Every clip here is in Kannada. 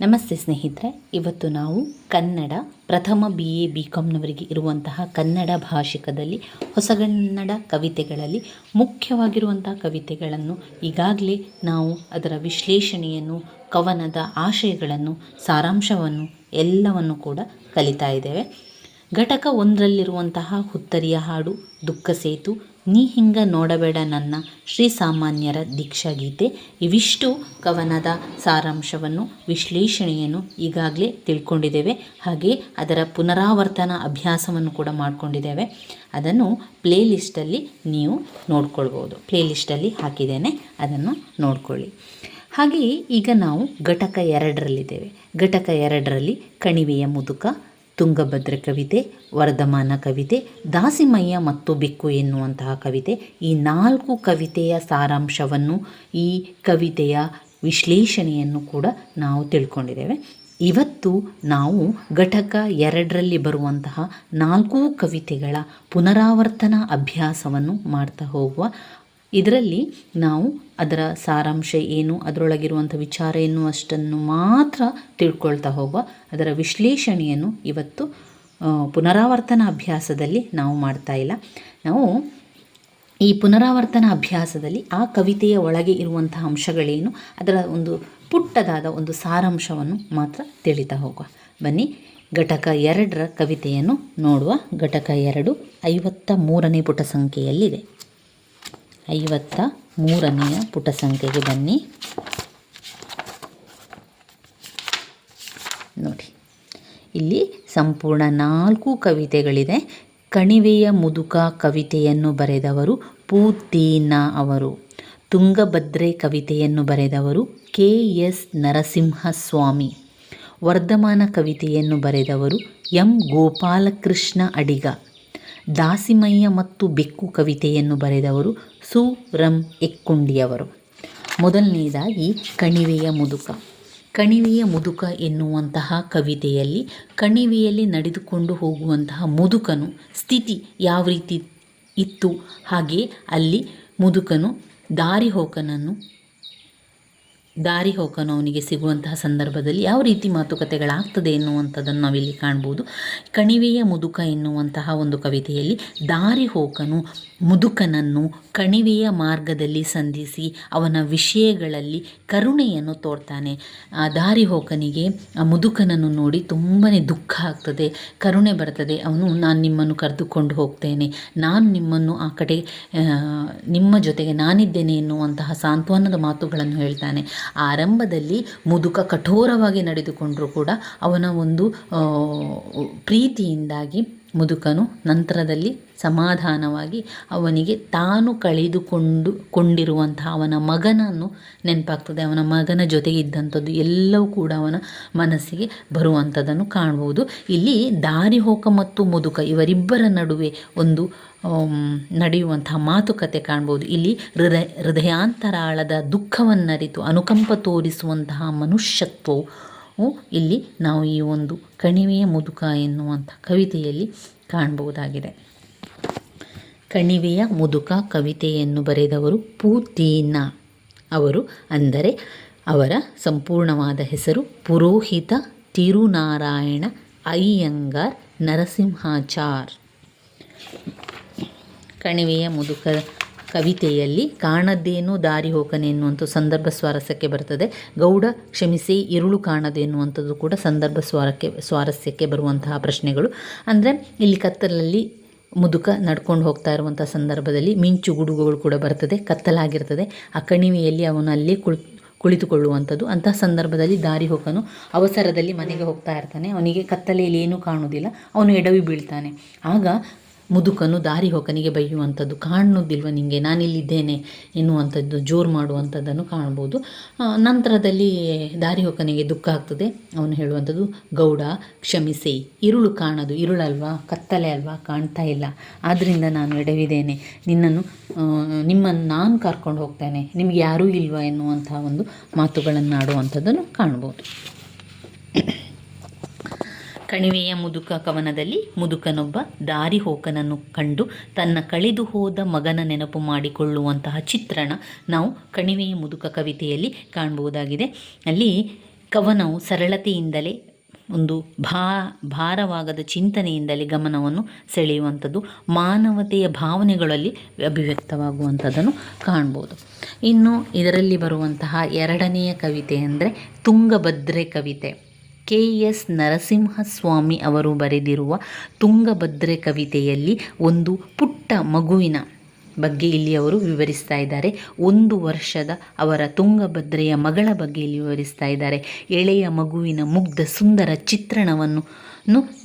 ನಮಸ್ತೆ ಸ್ನೇಹಿತರೆ, ಇವತ್ತು ನಾವು ಕನ್ನಡ ಪ್ರಥಮ ಬಿ ಎ ಬಿ ಕಾಮ್ನವರಿಗೆ ಇರುವಂತಹ ಕನ್ನಡ ಭಾಷಿಕದಲ್ಲಿ ಹೊಸಗನ್ನಡ ಕವಿತೆಗಳಲ್ಲಿ ಮುಖ್ಯವಾಗಿರುವಂತಹ ಕವಿತೆಗಳನ್ನು ಈಗಾಗಲೇ ನಾವು ಅದರ ವಿಶ್ಲೇಷಣೆಯನ್ನು, ಕವನದ ಆಶಯಗಳನ್ನು, ಸಾರಾಂಶವನ್ನು ಎಲ್ಲವನ್ನು ಕೂಡ ಕಲಿತಾ ಇದ್ದೇವೆ. ಘಟಕ ಒಂದರಲ್ಲಿರುವಂತಹ ಹುತ್ತರಿಯ ಹಾಡು, ದುಃಖ ಸೇತು ನೀ ಹಿಂಗ ನೋಡಬೇಡ ನನ್ನ ಶ್ರೀಸಾಮಾನ್ಯರ ದೀಕ್ಷಾ ಗೀತೆ ಇವಿಷ್ಟು ಕವನದ ಸಾರಾಂಶವನ್ನು, ವಿಶ್ಲೇಷಣೆಯನ್ನು ಈಗಾಗಲೇ ತಿಳ್ಕೊಂಡಿದ್ದೇವೆ. ಹಾಗೆ ಅದರ ಪುನರಾವರ್ತನ ಅಭ್ಯಾಸವನ್ನು ಕೂಡ ಮಾಡಿಕೊಂಡಿದ್ದೇವೆ. ಅದನ್ನು ಪ್ಲೇ ಲಿಸ್ಟಲ್ಲಿ ನೀವು ನೋಡ್ಕೊಳ್ಬೋದು. ಪ್ಲೇ ಲಿಸ್ಟಲ್ಲಿ ಹಾಕಿದ್ದೇನೆ, ಅದನ್ನು ನೋಡ್ಕೊಳ್ಳಿ. ಹಾಗೆಯೇ ಈಗ ನಾವು ಘಟಕ ಎರಡರಲ್ಲಿದ್ದೇವೆ. ಘಟಕ ಎರಡರಲ್ಲಿ ಕಣಿವೆಯ ಮುದುಕ ತುಂಗಭದ್ರ ಕವಿತೆ, ವರ್ಧಮಾನ ಕವಿತೆ, ದಾಸಿಮಯ್ಯ ಮತ್ತು ಬೆಕ್ಕು ಎನ್ನುವಂತಹ ಕವಿತೆ. ಈ ನಾಲ್ಕು ಕವಿತೆಯ ಸಾರಾಂಶವನ್ನು ಈ ಕವಿತೆಯ ವಿಶ್ಲೇಷಣೆಯನ್ನು ಕೂಡ ನಾವು ತಿಳ್ಕೊಂಡಿದ್ದೇವೆ. ಇವತ್ತು ನಾವು ಘಟಕ ಎರಡರಲ್ಲಿ ಬರುವಂತಹ ನಾಲ್ಕು ಕವಿತೆಗಳ ಪುನರಾವರ್ತನ ಅಭ್ಯಾಸವನ್ನು ಮಾಡ್ತಾ ಹೋಗುವ ಇದರಲ್ಲಿ ನಾವು ಅದರ ಸಾರಾಂಶ ಏನು, ಅದರೊಳಗಿರುವಂಥ ವಿಚಾರ ಏನು ಅಷ್ಟನ್ನು ಮಾತ್ರ ತಿಳ್ಕೊಳ್ತಾ ಹೋಗುವ ಅದರ ವಿಶ್ಲೇಷಣೆಯನ್ನು ಇವತ್ತು ಪುನರಾವರ್ತನ ಅಭ್ಯಾಸದಲ್ಲಿ ನಾವು ಮಾಡ್ತಾ ಇಲ್ಲ. ನಾವು ಈ ಪುನರಾವರ್ತನ ಅಭ್ಯಾಸದಲ್ಲಿ ಆ ಕವಿತೆಯ ಒಳಗೆ ಇರುವಂತಹ ಅಂಶಗಳೇನು, ಅದರ ಒಂದು ಪುಟ್ಟದಾದ ಒಂದು ಸಾರಾಂಶವನ್ನು ಮಾತ್ರ ತಿಳಿತಾ ಹೋಗುವ. ಬನ್ನಿ, ಘಟಕ ಎರಡರ ಕವಿತೆಯನ್ನು ನೋಡುವ. ಘಟಕ ಎರಡು ಐವತ್ತ ಮೂರನೇ ಪುಟ ಸಂಖ್ಯೆಯಲ್ಲಿದೆ. ಐವತ್ತ ಮೂರನೆಯ ಪುಟ ಸಂಖ್ಯೆಗೆ ಬನ್ನಿ. ನೋಡಿ, ಇಲ್ಲಿ ಸಂಪೂರ್ಣ ನಾಲ್ಕು ಕವಿತೆಗಳಿದೆ. ಕಣಿವೆಯ ಮುದುಕ ಕವಿತೆಯನ್ನು ಬರೆದವರು ಪೂತೀನ ಅವರು. ತುಂಗಭದ್ರೆ ಕವಿತೆಯನ್ನು ಬರೆದವರು ಕೆ ಎಸ್ ನರಸಿಂಹಸ್ವಾಮಿ. ವರ್ಧಮಾನ ಕವಿತೆಯನ್ನು ಬರೆದವರು ಎಂ ಗೋಪಾಲಕೃಷ್ಣ ಅಡಿಗ. ದಾಸಿಮಯ್ಯ ಮತ್ತು ಬೆಕ್ಕು ಕವಿತೆಯನ್ನು ಬರೆದವರು ಸು. ರಂ. ಎಕ್ಕುಂಡಿಯವರು. ಮೊದಲನೆಯದಾಗಿ ಕಣಿವೆಯ ಮುದುಕ. ಕಣಿವೆಯ ಮುದುಕ ಎನ್ನುವಂತಹ ಕವಿತೆಯಲ್ಲಿ ಕಣಿವೆಯಲ್ಲಿ ನಡೆದುಕೊಂಡು ಹೋಗುವಂತಹ ಮುದುಕನು ಸ್ಥಿತಿ ಯಾವ ರೀತಿ ಇತ್ತು? ಹಾಗೆ ಅಲ್ಲಿ ಮುದುಕನು ದಾರಿ ಹೋಕನನ್ನು ದಾರಿ ಹೋಕನು ಅವನಿಗೆ ಸಿಗುವಂತಹ ಸಂದರ್ಭದಲ್ಲಿ ಯಾವ ರೀತಿ ಮಾತುಕತೆಗಳಾಗ್ತದೆ ಎನ್ನುವಂಥದ್ದನ್ನು ನಾವಿಲ್ಲಿ ಕಾಣ್ಬೋದು. ಕಣಿವೆಯ ಮುದುಕ ಎನ್ನುವಂತಹ ಒಂದು ಕವಿತೆಯಲ್ಲಿ ದಾರಿ ಹೋಕನು ಮುದುಕನನ್ನು ಕಣಿವೆಯ ಮಾರ್ಗದಲ್ಲಿ ಸಂಧಿಸಿ ಅವನ ವಿಷಯಗಳಲ್ಲಿ ಕರುಣೆಯನ್ನು ತೋರ್ತಾನೆ. ಆ ದಾರಿ ಹೋಕನಿಗೆ ಆ ಮುದುಕನನ್ನು ನೋಡಿ ತುಂಬಾ ದುಃಖ ಆಗ್ತದೆ, ಕರುಣೆ ಬರ್ತದೆ. ಅವನು, ನಾನು ನಿಮ್ಮನ್ನು ಕರೆದುಕೊಂಡು ಹೋಗ್ತೇನೆ. ನಾನು ನಿಮ್ಮನ್ನು ಆ ಕಡೆ ನಿಮ್ಮ ಜೊತೆಗೆ ನಾನಿದ್ದೇನೆ ಎನ್ನುವಂತಹ ಸಾಂತ್ವನದ ಮಾತುಗಳನ್ನು ಹೇಳ್ತಾನೆ. ಆರಂಭದಲ್ಲಿ ಮುದುಕ ಕಠೋರವಾಗಿ ನಡೆದುಕೊಂಡರೂ ಕೂಡ ಅವನ ಒಂದು ಪ್ರೀತಿಯಿಂದಾಗಿ ಮುದುಕನು ನಂತರದಲ್ಲಿ ಸಮಾಧಾನವಾಗಿ ಅವನಿಗೆ ತಾನು ಕಳೆದುಕೊಂಡು, ಕೊಂಡಿರುವಂತಹ ಅವನ ಮಗನನ್ನು ನೆನಪಾಗ್ತದೆ. ಅವನ ಮಗನ ಜೊತೆಗೆ ಇದ್ದಂಥದ್ದು ಎಲ್ಲವೂ ಕೂಡ ಅವನ ಮನಸ್ಸಿಗೆ ಬರುವಂಥದ್ದನ್ನು ಕಾಣ್ಬೋದು ಇಲ್ಲಿ ದಾರಿಹೋಕ ಮತ್ತು ಮುದುಕ ಇವರಿಬ್ಬರ ನಡುವೆ ಒಂದು ನಡೆಯುವಂತಹ ಮಾತುಕತೆ ಕಾಣ್ಬೋದು ಇಲ್ಲಿ ಹೃದಯ, ಹೃದಯಾಂತರಾಳದ ದುಃಖವನ್ನರಿತು ಅನುಕಂಪ ತೋರಿಸುವಂತಹ ಮನುಷ್ಯತ್ವವು ಇಲ್ಲಿ ನಾವು ಈ ಒಂದು ಕಣಿವೆಯ ಮುದುಕ ಎನ್ನುವಂಥ ಕವಿತೆಯಲ್ಲಿ ಕಾಣಬಹುದಾಗಿದೆ. ಕಣಿವೆಯ ಮುದುಕ ಕವಿತೆಯನ್ನು ಬರೆದವರು ಪೂತೀನ. ಅವರು ಅಂದರೆ ಅವರ ಸಂಪೂರ್ಣವಾದ ಹೆಸರು ಪುರೋಹಿತ ತಿರುನಾರಾಯಣ ಅಯ್ಯಂಗಾರ್ ನರಸಿಂಹಾಚಾರ್. ಕಣಿವೆಯ ಮುದುಕ ಕವಿತೆಯಲ್ಲಿ ಕಾಣದೇನು ದಾರಿ ಹೋಕನೆ ಎನ್ನುವಂಥ ಸಂದರ್ಭ ಸ್ವಾರಸ್ಯಕ್ಕೆ ಬರ್ತದೆ. ಗೌಡ ಕ್ಷಮಿಸಿ ಇರುಳು ಕಾಣದೆ ಎನ್ನುವಂಥದ್ದು ಕೂಡ ಸಂದರ್ಭ ಸ್ವಾರಕ್ಕೆ, ಸ್ವಾರಸ್ಯಕ್ಕೆ ಬರುವಂತಹ ಪ್ರಶ್ನೆಗಳು. ಅಂದರೆ ಇಲ್ಲಿ ಕತ್ತಲಲ್ಲಿ ಮುದುಕ ನಡ್ಕೊಂಡು ಹೋಗ್ತಾ ಇರುವಂಥ ಸಂದರ್ಭದಲ್ಲಿ ಮಿಂಚು ಗುಡುಗುಗಳು ಕೂಡ ಬರ್ತದೆ, ಕತ್ತಲಾಗಿರ್ತದೆ. ಆ ಕಣಿವೆಯಲ್ಲಿ ಅವನು ಅಲ್ಲಿ ಕುಳಿ, ಕುಳಿತುಕೊಳ್ಳುವಂಥದ್ದು. ಅಂತಹ ಸಂದರ್ಭದಲ್ಲಿ ದಾರಿ ಹೋಗನು ಅವಸರದಲ್ಲಿ ಮನೆಗೆ ಹೋಗ್ತಾ ಇರ್ತಾನೆ. ಅವನಿಗೆ ಕತ್ತಲೆಯಲ್ಲಿ ಏನೂ ಕಾಣುವುದಿಲ್ಲ. ಅವನು ಎಡವಿ ಬೀಳ್ತಾನೆ. ಆಗ ಮುದುಕನು ದಾರಿ ಹೋಕನಿಗೆ ಬೈಯುವಂಥದ್ದು ಕಾಣುವುದಿಲ್ವ ನಿನಗೆ ನಾನಿಲ್ಲಿದ್ದೇನೆ ಎನ್ನುವಂಥದ್ದು, ಜೋರು ಮಾಡುವಂಥದ್ದನ್ನು ಕಾಣ್ಬೋದು. ನಂತರದಲ್ಲಿ ದಾರಿ ಹೋಕನಿಗೆ ದುಃಖ ಆಗ್ತದೆ. ಅವನು ಹೇಳುವಂಥದ್ದು, ಗೌಡ, ಕ್ಷಮಿಸಿ, ಇರುಳು ಕಾಣದು, ಇರುಳಲ್ವಾ, ಕತ್ತಲೆ ಅಲ್ವಾ, ಕಾಣ್ತಾ ಇಲ್ಲ. ಆದ್ದರಿಂದ ನಾನು ಎಡವಿದ್ದೇನೆ. ನಿನ್ನನ್ನು ನಿಮ್ಮನ್ನು ನಾನು ಕರ್ಕೊಂಡು ಹೋಗ್ತೇನೆ. ನಿಮಗೆ ಯಾರೂ ಇಲ್ವಾ ಎನ್ನುವಂಥ ಒಂದು ಮಾತುಗಳನ್ನು ಆಡುವಂಥದ್ದನ್ನು ಕಾಣ್ಬೋದು. ಕಣಿವೆಯ ಮುದುಕ ಕವನದಲ್ಲಿ ಮುದುಕನೊಬ್ಬ ದಾರಿ ಹೋಕನನ್ನು ಕಂಡು ತನ್ನ ಕಳೆದು ಹೋದ ಮಗನ ನೆನಪು ಮಾಡಿಕೊಳ್ಳುವಂತಹ ಚಿತ್ರಣ ನಾವು ಕಣಿವೆಯ ಮುದುಕ ಕವಿತೆಯಲ್ಲಿ ಕಾಣಬಹುದಾಗಿದೆ. ಅಲ್ಲಿ ಕವನವು ಸರಳತೆಯಿಂದಲೇ ಒಂದು ಭಾ, ಭಾರವಾಗದ ಚಿಂತನೆಯಿಂದಲೇ ಗಮನವನ್ನು ಸೆಳೆಯುವಂಥದ್ದು, ಮಾನವತೆಯ ಭಾವನೆಗಳಲ್ಲಿ ಅಭಿವ್ಯಕ್ತವಾಗುವಂಥದ್ದನ್ನು ಕಾಣ್ಬೋದು ಇನ್ನು ಇದರಲ್ಲಿ ಬರುವಂತಹ ಎರಡನೆಯ ಕವಿತೆ ಅಂದರೆ ತುಂಗಭದ್ರೆ ಕವಿತೆ. ಕೆ ಎಸ್ ನರಸಿಂಹಸ್ವಾಮಿ ಅವರು ಬರೆದಿರುವ ತುಂಗಭದ್ರೆ ಕವಿತೆಯಲ್ಲಿ ಒಂದು ಪುಟ್ಟ ಮಗುವಿನ ಬಗ್ಗೆ ಇಲ್ಲಿ ಅವರು ವಿವರಿಸ್ತಾ ಇದ್ದಾರೆ. ಒಂದು ವರ್ಷದ ಅವರ ತುಂಗಭದ್ರೆಯ ಮಗಳ ಬಗ್ಗೆ ಇಲ್ಲಿ ವಿವರಿಸ್ತಾ ಇದ್ದಾರೆ. ಎಳೆಯ ಮಗುವಿನ ಮುಗ್ಧ ಸುಂದರ ಚಿತ್ರಣವನ್ನು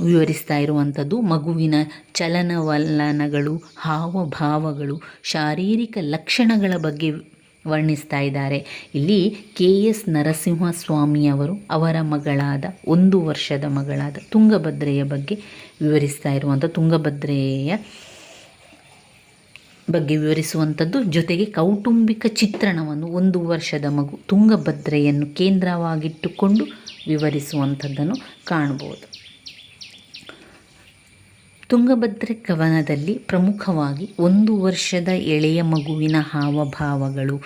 ವಿವರಿಸ್ತಾ ಇರುವಂಥದ್ದು. ಮಗುವಿನ ಚಲನವಲನಗಳು, ಹಾವಭಾವಗಳು, ಶಾರೀರಿಕ ಲಕ್ಷಣಗಳ ಬಗ್ಗೆ ವರ್ಣಿಸ್ತಾ ಇದ್ದಾರೆ. ಇಲ್ಲಿ ಕೆ ಎಸ್ ನರಸಿಂಹಸ್ವಾಮಿಯವರು ಅವರ ಮಗಳಾದ, ಒಂದು ವರ್ಷದ ಮಗಳಾದ ತುಂಗಭದ್ರೆಯ ಬಗ್ಗೆ ವಿವರಿಸ್ತಾ ಇರುವಂಥ ತುಂಗಭದ್ರೆಯ ಬಗ್ಗೆ ವಿವರಿಸುವಂಥದ್ದು ಜೊತೆಗೆ ಕೌಟುಂಬಿಕ ಚಿತ್ರಣವನ್ನು ಒಂದು ವರ್ಷದ ಮಗು ತುಂಗಭದ್ರೆಯನ್ನು ಕೇಂದ್ರವಾಗಿಟ್ಟುಕೊಂಡು ವಿವರಿಸುವಂಥದ್ದನ್ನು ಕಾಣ್ಬೋದು ತುಂಗಭದ್ರೆ ಕವನದಲ್ಲಿ ಪ್ರಮುಖವಾಗಿ ಒಂದು ವರ್ಷದ ಎಳೆಯ ಮಗುವಿನ ಹಾವಭಾವಗಳು,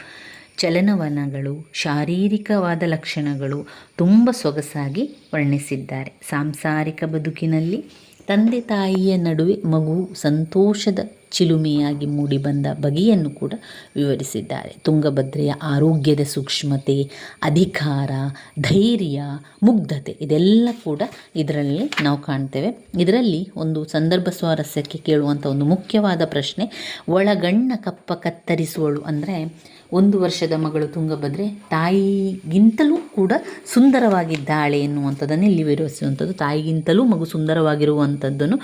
ಚಲನವನಗಳು, ಶಾರೀರಿಕವಾದ ಲಕ್ಷಣಗಳು ತುಂಬ ಸೊಗಸಾಗಿ ವರ್ಣಿಸಿದ್ದಾರೆ. ಸಾಂಸಾರಿಕ ಬದುಕಿನಲ್ಲಿ ತಂದೆ ತಾಯಿಯ ನಡುವೆ ಮಗು ಸಂತೋಷದ ಚಿಲುಮೆಯಾಗಿ ಮೂಡಿಬಂದ ಬಗೆಯನ್ನು ಕೂಡ ವಿವರಿಸಿದ್ದಾರೆ. ತುಂಗಭದ್ರೆಯ ಆರೋಗ್ಯದ ಸೂಕ್ಷ್ಮತೆ, ಅಧಿಕಾರ, ಧೈರ್ಯ, ಮುಗ್ಧತೆ ಇದೆಲ್ಲ ಕೂಡ ಇದರಲ್ಲಿ ನಾವು ಕಾಣ್ತೇವೆ. ಇದರಲ್ಲಿ ಒಂದು ಸಂದರ್ಭ ಸ್ವಾರಸ್ಯಕ್ಕೆ ಕೇಳುವಂಥ ಒಂದು ಮುಖ್ಯವಾದ ಪ್ರಶ್ನೆ, ಒಳಗಣ್ಣ ಕಪ್ಪ ಕತ್ತರಿಸುವಳು ಅಂದರೆ ಒಂದು ವರ್ಷದ ಮಗಳು ತುಂಗಭದ್ರೆ ತಾಯಿಗಿಂತಲೂ ಕೂಡ ಸುಂದರವಾಗಿದ್ದಾಳೆ ಎನ್ನುವಂಥದ್ದನ್ನು ಇಲ್ಲಿ ವಿವರಿಸುವಂಥದ್ದು. ತಾಯಿಗಿಂತಲೂ ಮಗು ಸುಂದರವಾಗಿರುವಂಥದ್ದನ್ನು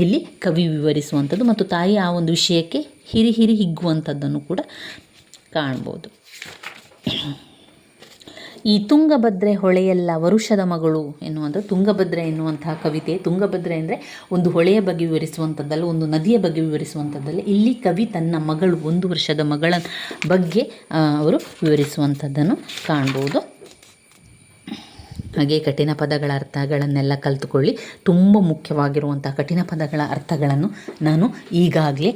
ಇಲ್ಲಿ ಕವಿ ವಿವರಿಸುವಂಥದ್ದು ಮತ್ತು ತಾಯಿ ಆ ಒಂದು ವಿಷಯಕ್ಕೆ ಹಿರಿ ಹಿರಿ ಹಿಗ್ಗುವಂಥದ್ದನ್ನು ಕೂಡ ಕಾಣ್ಬೋದು. ಈ ತುಂಗಭದ್ರೆ ಹೊಳೆಯಲ್ಲ ವರುಷದ ಮಗಳು ಎನ್ನುವಂಥ ತುಂಗಭದ್ರೆ ಎನ್ನುವಂತಹ ಕವಿತೆ. ತುಂಗಭದ್ರೆ ಅಂದರೆ ಒಂದು ಹೊಳೆಯ ಬಗ್ಗೆ ವಿವರಿಸುವಂಥದ್ದಲ್ಲ, ಒಂದು ನದಿಯ ಬಗ್ಗೆ ವಿವರಿಸುವಂಥದ್ದಲ್ಲ. ಇಲ್ಲಿ ಕವಿ ತನ್ನ ಮಗಳು, ಒಂದು ವರ್ಷದ ಮಗಳ ಬಗ್ಗೆ ಅವರು ವಿವರಿಸುವಂಥದ್ದನ್ನು ಕಾಣ್ಬೋದು. ಹಾಗೆ ಕಠಿಣ ಪದಗಳ ಅರ್ಥಗಳನ್ನೆಲ್ಲ ಕಲಿತುಕೊಳ್ಳಿ. ತುಂಬ ಮುಖ್ಯವಾಗಿರುವಂಥ ಕಠಿಣ ಪದಗಳ ಅರ್ಥಗಳನ್ನು ನಾನು ಈಗಾಗಲೇ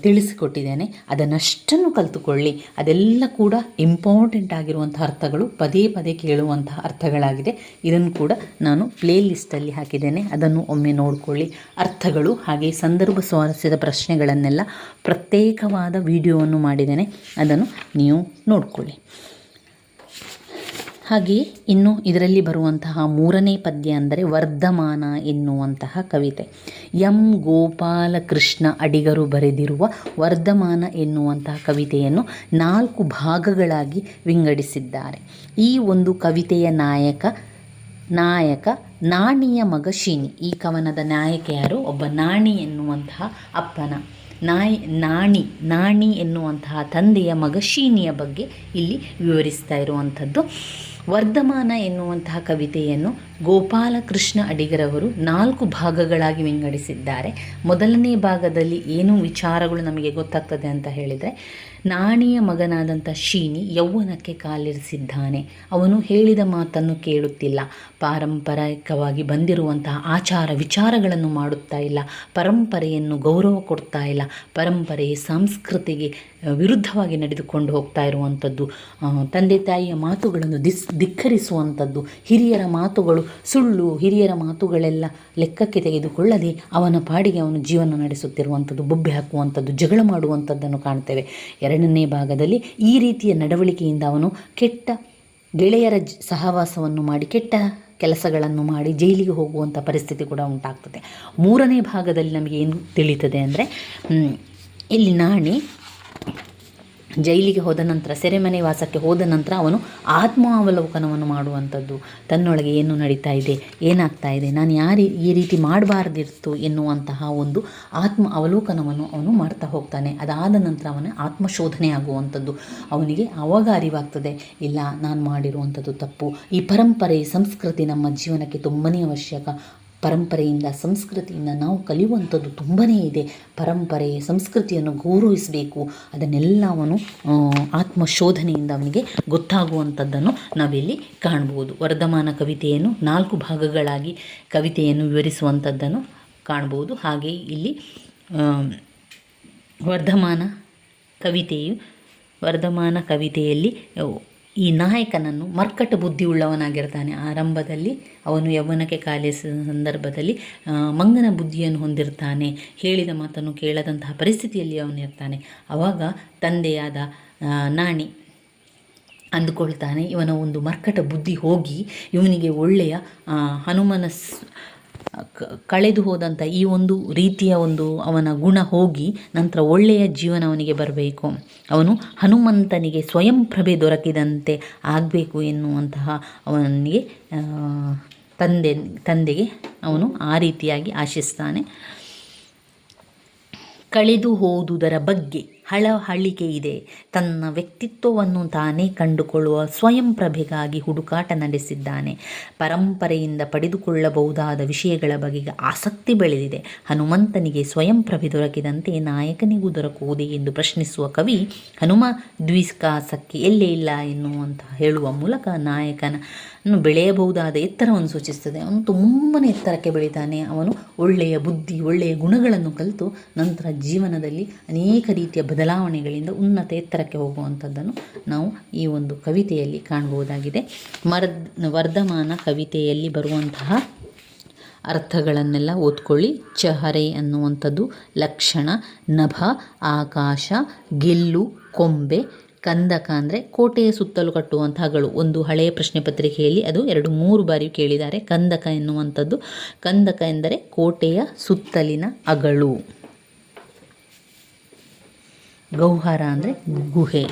ತಿಳಿಸಿಕೊಟ್ಟಿದ್ದೇನೆ. ಅದನ್ನಷ್ಟನ್ನು ಕಲಿತುಕೊಳ್ಳಿ. ಅದೆಲ್ಲ ಕೂಡ ಇಂಪಾರ್ಟೆಂಟ್ ಆಗಿರುವಂಥ ಅರ್ಥಗಳು ಪದೇ ಪದೇ ಕೇಳುವಂತಹ ಅರ್ಥಗಳಾಗಿದೆ. ಇದನ್ನು ಕೂಡ ನಾನು ಪ್ಲೇ ಲಿಸ್ಟಲ್ಲಿ ಹಾಕಿದ್ದೇನೆ. ಅದನ್ನು ಒಮ್ಮೆ ನೋಡಿಕೊಳ್ಳಿ. ಅರ್ಥಗಳು ಹಾಗೆ ಸಂದರ್ಭ ಸ್ವಾರಸ್ಯದ ಪ್ರಶ್ನೆಗಳನ್ನೆಲ್ಲ ಪ್ರತ್ಯೇಕವಾದ ವಿಡಿಯೋವನ್ನು ಮಾಡಿದ್ದೇನೆ. ಅದನ್ನು ನೀವು ನೋಡಿಕೊಳ್ಳಿ. ಹಾಗೆಯೇ ಇನ್ನು ಇದರಲ್ಲಿ ಬರುವಂತಹ ಮೂರನೇ ಪದ್ಯ ಅಂದರೆ ವರ್ಧಮಾನ ಎನ್ನುವಂತಹ ಕವಿತೆ. ಎಂ ಗೋಪಾಲಕೃಷ್ಣ ಅಡಿಗರು ಬರೆದಿರುವ ವರ್ಧಮಾನ ಎನ್ನುವಂತಹ ಕವಿತೆಯನ್ನು ನಾಲ್ಕು ಭಾಗಗಳಾಗಿ ವಿಂಗಡಿಸಿದ್ದಾರೆ. ಈ ಒಂದು ಕವಿತೆಯ ನಾಯಕ ನಾಯಕ ನಾಣಿಯ ಮಗ ಶೀನಿ. ಈ ಕವನದ ನಾಯಕ ಯಾರು? ಒಬ್ಬ ನಾಣಿ ಎನ್ನುವಂತಹ ಅಪ್ಪನ. ನಾಯಿ, ನಾಣಿ ನಾಣಿ ಎನ್ನುವಂತಹ ತಂದೆಯ ಮಗ ಶೀನಿಯ ಬಗ್ಗೆ ಇಲ್ಲಿ ವಿವರಿಸ್ತಾ ಇರುವಂಥದ್ದು. ವರ್ಧಮಾನ ಎನ್ನುವಂತಹ ಕವಿತೆಯನ್ನು ಗೋಪಾಲಕೃಷ್ಣ ಅಡಿಗರವರು ನಾಲ್ಕು ಭಾಗಗಳಾಗಿ ವಿಂಗಡಿಸಿದ್ದಾರೆ. ಮೊದಲನೇ ಭಾಗದಲ್ಲಿ ಏನು ವಿಚಾರಗಳು ನಮಗೆ ಗೊತ್ತಾಗ್ತದೆ ಅಂತ ಹೇಳಿದರೆ ನಾಣಿಯ ಮಗನಾದಂಥ ಶೀನಿ ಯೌವನಕ್ಕೆ ಕಾಲಿರಿಸಿದ್ದಾನೆ. ಅವನು ಹೇಳಿದ ಮಾತನ್ನು ಕೇಳುತ್ತಿಲ್ಲ. ಪಾರಂಪರಿಕವಾಗಿ ಬಂದಿರುವಂತಹ ಆಚಾರ ವಿಚಾರಗಳನ್ನು ಮಾಡುತ್ತಾ ಇಲ್ಲ. ಪರಂಪರೆಯನ್ನು ಗೌರವ ಕೊಡ್ತಾ ಇಲ್ಲ. ಪರಂಪರೆ ಸಂಸ್ಕೃತಿಗೆ ವಿರುದ್ಧವಾಗಿ ನಡೆದುಕೊಂಡು ಹೋಗ್ತಾ ಇರುವಂಥದ್ದು ತಂದೆ ತಾಯಿಯ ಮಾತುಗಳನ್ನು ದಿಸ್, ಧಿಕ್ಕರಿಸುವಂಥದ್ದು, ಹಿರಿಯರ ಮಾತುಗಳು, ಸುಳ್ಳು, ಹಿರಿಯರ ಮಾತುಗಳೆಲ್ಲ ಲೆಕ್ಕಕ್ಕೆ ತೆಗೆದುಕೊಳ್ಳದೆ ಅವನ ಪಾಡಿಗೆ ಅವನು ಜೀವನ ನಡೆಸುತ್ತಿರುವಂಥದ್ದು, ಬೊಬ್ಬೆ ಹಾಕುವಂಥದ್ದು, ಜಗಳ ಮಾಡುವಂಥದ್ದನ್ನು ಕಾಣ್ತೇವೆ. ಎರಡನೇ ಭಾಗದಲ್ಲಿ ಈ ರೀತಿಯ ನಡವಳಿಕೆಯಿಂದ ಅವನು ಕೆಟ್ಟ ಗೆಳೆಯರ ಸಹವಾಸವನ್ನು ಮಾಡಿ, ಕೆಟ್ಟ ಕೆಲಸಗಳನ್ನು ಮಾಡಿ ಜೈಲಿಗೆ ಹೋಗುವಂಥ ಪರಿಸ್ಥಿತಿ ಕೂಡ ಉಂಟಾಗ್ತದೆ. ಮೂರನೇ ಭಾಗದಲ್ಲಿ ನಮಗೆ ಏನು ತಿಳಿತದೆ ಅಂದರೆ ಇಲ್ಲಿ ನಾಣಿ ಜೈಲಿಗೆ ಹೋದ ನಂತರ, ಸೆರೆಮನೆ ವಾಸಕ್ಕೆ ಹೋದ ನಂತರ ಅವನು ಆತ್ಮಾವಲೋಕನವನ್ನು ಮಾಡುವಂಥದ್ದು. ತನ್ನೊಳಗೆ ಏನು ನಡೀತಾ ಇದೆ, ಏನಾಗ್ತಾ ಇದೆ, ನಾನು ಯಾರು, ಈ ರೀತಿ ಮಾಡಬಾರ್ದಿತ್ತು ಎನ್ನುವಂತಹ ಒಂದು ಆತ್ಮ ಅವಲೋಕನವನ್ನು ಅವನು ಮಾಡ್ತಾ ಹೋಗ್ತಾನೆ. ಅದಾದ ನಂತರ ಅವನ ಆತ್ಮಶೋಧನೆ ಆಗುವಂಥದ್ದು. ಅವನಿಗೆ ಆವಾಗ ಅರಿವಾಗ್ತದೆ ಇಲ್ಲ, ನಾನು ಮಾಡಿರುವಂಥದ್ದು ತಪ್ಪು. ಈ ಪರಂಪರೆ ಸಂಸ್ಕೃತಿ ನಮ್ಮ ಜೀವನಕ್ಕೆ ತುಂಬನೇ ಅವಶ್ಯಕ. ಪರಂಪರೆಯಿಂದ, ಸಂಸ್ಕೃತಿಯಿಂದ ನಾವು ಕಲಿಯುವಂಥದ್ದು ತುಂಬಾ ಇದೆ. ಪರಂಪರೆ, ಸಂಸ್ಕೃತಿಯನ್ನು ಗೌರವಿಸಬೇಕು. ಅದನ್ನೆಲ್ಲ ಅವನು ಆತ್ಮಶೋಧನೆಯಿಂದ ಅವನಿಗೆ ಗೊತ್ತಾಗುವಂಥದ್ದನ್ನು ನಾವಿಲ್ಲಿ ಕಾಣ್ಬೋದು. ವರ್ಧಮಾನ ಕವಿತೆಯನ್ನು ನಾಲ್ಕು ಭಾಗಗಳಾಗಿ ಕವಿತೆಯನ್ನು ವಿವರಿಸುವಂಥದ್ದನ್ನು ಕಾಣ್ಬೋದು. ಹಾಗೆ ಇಲ್ಲಿ ವರ್ಧಮಾನ ಕವಿತೆಯು, ವರ್ಧಮಾನ ಕವಿತೆಯಲ್ಲಿ ಈ ನಾಯಕನನ್ನು ಮರ್ಕಟ ಬುದ್ಧಿ ಉಳ್ಳವನಾಗಿರ್ತಾನೆ ಆರಂಭದಲ್ಲಿ ಅವನು ಯೌವನಕ್ಕೆ ಕಾಲಿಸಿದ ಸಂದರ್ಭದಲ್ಲಿ ಮಂಗನ ಬುದ್ಧಿಯನ್ನು ಹೊಂದಿರ್ತಾನೆ. ಹೇಳಿದ ಮಾತನ್ನು ಕೇಳದಂತಹ ಪರಿಸ್ಥಿತಿಯಲ್ಲಿ ಅವನಿರ್ತಾನೆ ಆವಾಗ ತಂದೆಯಾದ ನಾಣಿ ಅಂದುಕೊಳ್ತಾನೆ, ಇವನ ಒಂದು ಮರ್ಕಟ ಬುದ್ಧಿ ಹೋಗಿ, ಇವನಿಗೆ ಒಳ್ಳೆಯ ಹನುಮನಸ್ ಕಳೆದು ಹೋದಂಥ ಈ ಒಂದು ರೀತಿಯ ಒಂದು ಅವನ ಗುಣ ಹೋಗಿ ನಂತರ ಒಳ್ಳೆಯ ಜೀವನ ಅವನಿಗೆ ಬರಬೇಕು. ಅವನು ಹನುಮಂತನಿಗೆ ಸ್ವಯಂ ಪ್ರಭೆ ದೊರಕಿದಂತೆ ಆಗಬೇಕು ಎನ್ನುವಂತಹ ಅವನಿಗೆ ತಂದೆ, ತಂದೆಗೆ ಅವನು ಆ ರೀತಿಯಾಗಿ ಆಶಿಸ್ತಾನೆ. ಕಳೆದು ಹೋದುದರ ಬಗ್ಗೆ ಹಳಹಳಿಕೆ ಇದೆ. ತನ್ನ ವ್ಯಕ್ತಿತ್ವವನ್ನು ತಾನೇ ಕಂಡುಕೊಳ್ಳುವ ಸ್ವಯಂ ಪ್ರಭೆಗಾಗಿ ಹುಡುಕಾಟ ನಡೆಸಿದ್ದಾನೆ. ಪರಂಪರೆಯಿಂದ ಪಡೆದುಕೊಳ್ಳಬಹುದಾದ ವಿಷಯಗಳ ಬಗೆಗೆ ಆಸಕ್ತಿ ಬೆಳೆದಿದೆ. ಹನುಮಂತನಿಗೆ ಸ್ವಯಂ ಪ್ರಭೆ ದೊರಕಿದಂತೆ ನಾಯಕನಿಗೂ ದೊರಕುವುದೇ ಎಂದು ಪ್ರಶ್ನಿಸುವ ಕವಿ, ಹನುಮ ದ್ವಿಸ್ಕಾಸಕ್ಕೆ ಎಲ್ಲೇ ಇಲ್ಲ ಎನ್ನುವಂತಹ ಹೇಳುವ ಮೂಲಕ ನಾಯಕನನ್ನು ಬೆಳೆಯಬಹುದಾದ ಎತ್ತರವನ್ನು ಸೂಚಿಸ್ತದೆ ಅವನು ತುಂಬನೇ ಎತ್ತರಕ್ಕೆ ಬೆಳಿತಾನೆ. ಅವನು ಒಳ್ಳೆಯ ಬುದ್ಧಿ, ಒಳ್ಳೆಯ ಗುಣಗಳನ್ನು ಕಲಿತು ನಂತರ ಜೀವನದಲ್ಲಿ ಅನೇಕ ರೀತಿಯ ಬದಲಾವಣೆಗಳಿಂದ ಉನ್ನತ ಎತ್ತರಕ್ಕೆ ಹೋಗುವಂಥದ್ದನ್ನು ನಾವು ಈ ಒಂದು ಕವಿತೆಯಲ್ಲಿ ಕಾಣಬಹುದಾಗಿದೆ. ಮರ್ದ್, ವರ್ಧಮಾನ ಕವಿತೆಯಲ್ಲಿ ಬರುವಂತಹ ಅರ್ಥಗಳನ್ನೆಲ್ಲ ಓದ್ಕೊಳ್ಳಿ. ಚಹರೆ ಅನ್ನುವಂಥದ್ದು ಲಕ್ಷಣ, ನಭ, ಆಕಾಶ, ಗೆಲ್ಲು, ಕೊಂಬೆ ಕಂದಕ ಅಂದರೆ ಕೋಟೆಯ ಸುತ್ತಲೂ ಕಟ್ಟುವಂತಹಗಳು. ಒಂದು ಹಳೆಯ ಪ್ರಶ್ನೆ ಪತ್ರಿಕೆಯಲ್ಲಿ ಅದು ಎರಡು ಮೂರು ಬಾರಿ ಕೇಳಿದ್ದಾರೆ. ಕಂದಕ ಎನ್ನುವಂಥದ್ದು. ಕಂದಕ ಎಂದರೆ ಕೋಟೆಯ ಸುತ್ತಲಿನ ಅಗಳು. ಗೌಹರ ಅಂದರೆ ಗುಹೆ.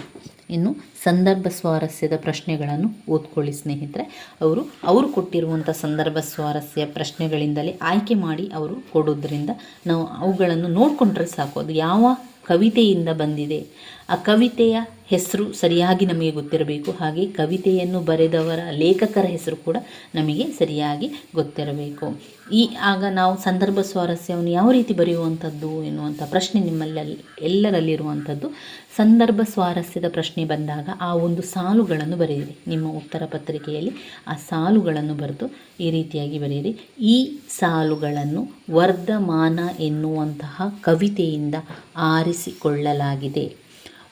ಇನ್ನು ಸಂದರ್ಭ ಸ್ವಾರಸ್ಯದ ಪ್ರಶ್ನೆಗಳನ್ನು ಓದ್ಕೊಳ್ಳಿ ಸ್ನೇಹಿತರೆ. ಅವರು ಅವರು ಕೊಟ್ಟಿರುವಂಥ ಸಂದರ್ಭ ಸ್ವಾರಸ್ಯ ಪ್ರಶ್ನೆಗಳಿಂದಲೇ ಆಯ್ಕೆ ಮಾಡಿ ಅವರು ಕೊಡೋದ್ರಿಂದ ನಾವು ಅವುಗಳನ್ನು ನೋಡಿಕೊಂಡ್ರೆ ಸಾಕು. ಅದು ಯಾವ ಕವಿತೆಯಿಂದ ಬಂದಿದೆ? ಆ ಕವಿತೆಯ ಹೆಸರು ಸರಿಯಾಗಿ ನಮಗೆ ಗೊತ್ತಿರಬೇಕು. ಹಾಗೆ ಕವಿತೆಯನ್ನು ಬರೆದವರ ಲೇಖಕರ ಹೆಸರು ಕೂಡ ನಮಗೆ ಸರಿಯಾಗಿ ಗೊತ್ತಿರಬೇಕು. ಈ ಆಗ ನಾವು ಸಂದರ್ಭ ಸ್ವಾರಸ್ಯವನ್ನು ಯಾವ ರೀತಿ ಬರೆಯುವಂಥದ್ದು ಎನ್ನುವಂಥ ಪ್ರಶ್ನೆ ನಿಮ್ಮಲ್ಲಿ ಎಲ್ಲರಲ್ಲಿರುವಂಥದ್ದು. ಸಂದರ್ಭ ಸ್ವಾರಸ್ಯದ ಪ್ರಶ್ನೆ ಬಂದಾಗ ಆ ಒಂದು ಸಾಲುಗಳನ್ನು ಬರೆಯಿರಿ. ನಿಮ್ಮ ಉತ್ತರ ಪತ್ರಿಕೆಯಲ್ಲಿ ಆ ಸಾಲುಗಳನ್ನು ಬರೆದು ಈ ರೀತಿಯಾಗಿ ಬರೆಯಿರಿ. ಈ ಸಾಲುಗಳನ್ನು ವರ್ಧಮಾನ ಎನ್ನುವಂತಹ ಕವಿತೆಯಿಂದ ಆರಿಸಿಕೊಳ್ಳಲಾಗಿದೆ.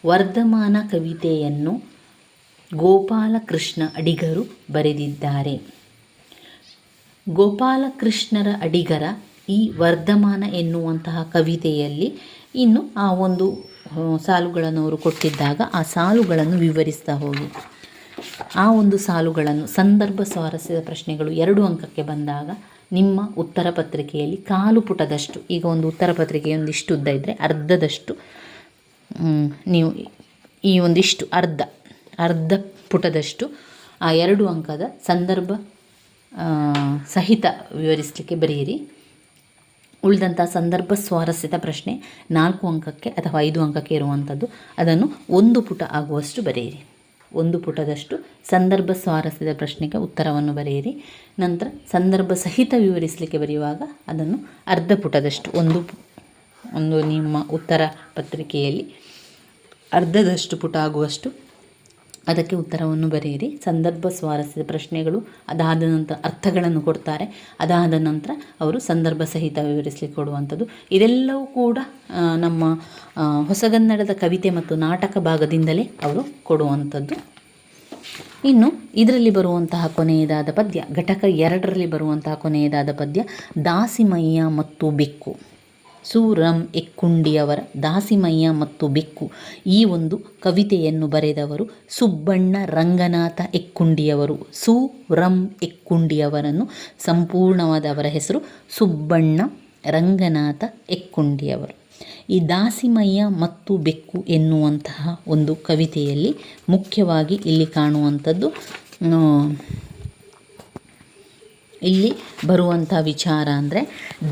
ವರ್ಧಮಾನ ಕವಿತೆಯನ್ನು ಗೋಪಾಲಕೃಷ್ಣ ಅಡಿಗರು ಬರೆದಿದ್ದಾರೆ. ಗೋಪಾಲಕೃಷ್ಣರ ಅಡಿಗರ ಈ ವರ್ಧಮಾನ ಎನ್ನುವಂತಹ ಕವಿತೆಯಲ್ಲಿ ಇನ್ನು ಆ ಒಂದು ಸಾಲುಗಳನ್ನು ಅವರು ಕೊಟ್ಟಿದ್ದಾಗ ಆ ಸಾಲುಗಳನ್ನು ವಿವರಿಸ್ತಾ ಹೋಗಿ. ಆ ಒಂದು ಸಾಲುಗಳನ್ನು ಸಂದರ್ಭ ಸ್ವಾರಸ್ಯದ ಪ್ರಶ್ನೆಗಳು ಎರಡು ಅಂಕಕ್ಕೆ ಬಂದಾಗ ನಿಮ್ಮ ಉತ್ತರ ಪತ್ರಿಕೆಯಲ್ಲಿ ಕಾಲು ಪುಟದಷ್ಟು, ಈಗ ಒಂದು ಉತ್ತರ ಪತ್ರಿಕೆಯೊಂದಿಷ್ಟು ಉದ್ದ ಇದ್ದರೆ ಅರ್ಧದಷ್ಟು ನೀವು ಈ ಒಂದಿಷ್ಟು ಅರ್ಧ ಅರ್ಧ ಪುಟದಷ್ಟು ಆ ಎರಡು ಅಂಕದ ಸಂದರ್ಭ ಸಹಿತ ವಿವರಿಸಲಿಕ್ಕೆ ಬರೆಯಿರಿ. ಉಳಿದಂಥ ಸಂದರ್ಭ ಸ್ವಾರಸ್ಯದ ಪ್ರಶ್ನೆ ನಾಲ್ಕು ಅಂಕಕ್ಕೆ ಅಥವಾ ಐದು ಅಂಕಕ್ಕೆ ಇರುವಂಥದ್ದು ಅದನ್ನು ಒಂದು ಪುಟ ಆಗುವಷ್ಟು ಬರೆಯಿರಿ. ಒಂದು ಪುಟದಷ್ಟು ಸಂದರ್ಭ ಸ್ವಾರಸ್ಯದ ಪ್ರಶ್ನೆಗೆ ಉತ್ತರವನ್ನು ಬರೆಯಿರಿ. ನಂತರ ಸಂದರ್ಭ ಸಹಿತ ವಿವರಿಸಲಿಕ್ಕೆ ಬರೆಯುವಾಗ ಅದನ್ನು ಅರ್ಧ ಪುಟದಷ್ಟು, ಒಂದು ಒಂದು ನಿಮ್ಮ ಉತ್ತರ ಪತ್ರಿಕೆಯಲ್ಲಿ ಅರ್ಧದಷ್ಟು ಪುಟ ಆಗುವಷ್ಟು ಅದಕ್ಕೆ ಉತ್ತರವನ್ನು ಬರೆಯಿರಿ. ಸಂದರ್ಭ ಸ್ವಾರಸ್ಯದ ಪ್ರಶ್ನೆಗಳು, ಅದಾದ ನಂತರ ಅರ್ಥಗಳನ್ನು ಕೊಡ್ತಾರೆ. ಅದಾದ ನಂತರ ಅವರು ಸಂದರ್ಭ ಸಹಿತ ವಿವರಿಸಲಿಕ್ಕೆ ಕೊಡುವಂಥದ್ದು. ಇದೆಲ್ಲವೂ ಕೂಡ ನಮ್ಮ ಹೊಸಗನ್ನಡದ ಕವಿತೆ ಮತ್ತು ನಾಟಕ ಭಾಗದಿಂದಲೇ ಅವರು ಕೊಡುವಂಥದ್ದು. ಇನ್ನು ಇದರಲ್ಲಿ ಬರುವಂತಹ ಕೊನೆಯದಾದ ಪದ್ಯ, ಘಟಕ ಎರಡರಲ್ಲಿ ಬರುವಂತಹ ಕೊನೆಯದಾದ ಪದ್ಯ, ದಾಸಿಮಯ್ಯ ಮತ್ತು ಬೆಕ್ಕು. ಸುರಂ ಎಕ್ಕುಂಡಿಯವರ, ದಾಸಿಮಯ್ಯ ಮತ್ತು ಬೆಕ್ಕು. ಈ ಒಂದು ಕವಿತೆಯನ್ನು ಬರೆದವರು ಸುಬ್ಬಣ್ಣ ರಂಗನಾಥ ಎಕ್ಕುಂಡಿಯವರು. ಸೂರಂ ಎಕ್ಕುಂಡಿಯವರನ್ನು ಸಂಪೂರ್ಣವಾದ ಅವರ ಹೆಸರು ಸುಬ್ಬಣ್ಣ ರಂಗನಾಥ ಎಕ್ಕುಂಡಿಯವರು. ಈ ದಾಸಿಮಯ್ಯ ಮತ್ತು ಬೆಕ್ಕು ಎನ್ನುವಂತಹ ಒಂದು ಕವಿತೆಯಲ್ಲಿ ಮುಖ್ಯವಾಗಿ ಇಲ್ಲಿ ಕಾಣುವಂಥದ್ದು ಇಲ್ಲಿ ಬರುವಂಥ ವಿಚಾರ ಅಂದರೆ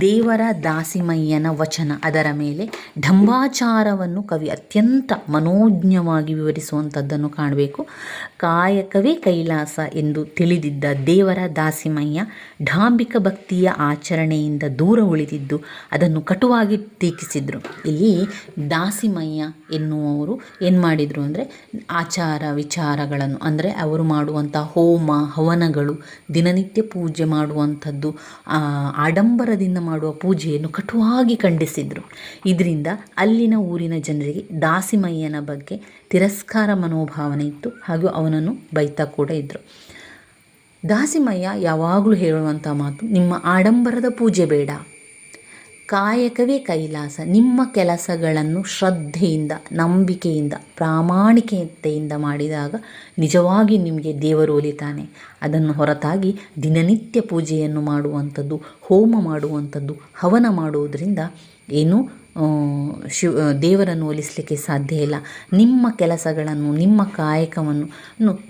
ದೇವರ ದಾಸಿಮಯ್ಯನ ವಚನ, ಅದರ ಮೇಲೆ ಢಂಬಾಚಾರವನ್ನು ಕವಿ ಅತ್ಯಂತ ಮನೋಜ್ಞವಾಗಿ ವಿವರಿಸುವಂಥದ್ದನ್ನು ಕಾಣಬೇಕು. ಕಾಯಕವೇ ಕೈಲಾಸ ಎಂದು ತಿಳಿದಿದ್ದ ದೇವರ ದಾಸಿಮಯ್ಯ ಢಾಂಬಿಕ ಭಕ್ತಿಯ ಆಚರಣೆಯಿಂದ ದೂರ ಉಳಿದಿದ್ದು ಅದನ್ನು ಕಟುವಾಗಿ ಟೀಕಿಸಿದರು. ಇಲ್ಲಿ ದಾಸಿಮಯ್ಯ ಎನ್ನುವವರು ಏನು ಮಾಡಿದರು ಅಂದರೆ ಆಚಾರ ವಿಚಾರಗಳನ್ನು ಅಂದರೆ ಅವರು ಮಾಡುವಂಥ ಹೋಮ, ಹವನಗಳು, ದಿನನಿತ್ಯ ಪೂಜೆ ಮಾಡುವಂಥದ್ದು ಆಡಂಬರದಿಂದ ಮಾಡುವ ಪೂಜೆಯನ್ನು ಕಟುವಾಗಿ ಖಂಡಿಸಿದರು. ಇದರಿಂದ ಅಲ್ಲಿನ ಊರಿನ ಜನರಿಗೆ ದಾಸಿಮಯ್ಯನ ಬಗ್ಗೆ ತಿರಸ್ಕಾರ ಮನೋಭಾವನೆ ಇತ್ತು ಹಾಗೂ ಅವನನ್ನು ಬೈತಾ ಕೂಡ ಇದ್ದರು ದಾಸಿಮಯ್ಯ ಯಾವಾಗಲೂ ಹೇಳುವಂಥ ಮಾತು, ನಿಮ್ಮ ಆಡಂಬರದ ಪೂಜೆ ಬೇಡ. ಕಾಯಕವೇ ಕೈಲಾಸ. ನಿಮ್ಮ ಕೆಲಸಗಳನ್ನು ಶ್ರದ್ಧೆಯಿಂದ, ನಂಬಿಕೆಯಿಂದ ಪ್ರಾಮಾಣಿಕತೆಯಿಂದ ಮಾಡಿದಾಗ ನಿಜವಾಗಿ ನಿಮಗೆ ದೇವರು ಒಲಿತಾನೆ. ಅದನ್ನು ಹೊರತಾಗಿ ದಿನನಿತ್ಯ ಪೂಜೆಯನ್ನು ಮಾಡುವಂಥದ್ದು, ಹೋಮ ಮಾಡುವಂಥದ್ದು, ಹವನ ಮಾಡುವುದರಿಂದ ಏನು? ಶಿವ ದೇವರನ್ನು ಒಲಿಸಲಿಕ್ಕೆ ಸಾಧ್ಯ ಇಲ್ಲ. ನಿಮ್ಮ ಕೆಲಸಗಳನ್ನು, ನಿಮ್ಮ ಕಾಯಕವನ್ನು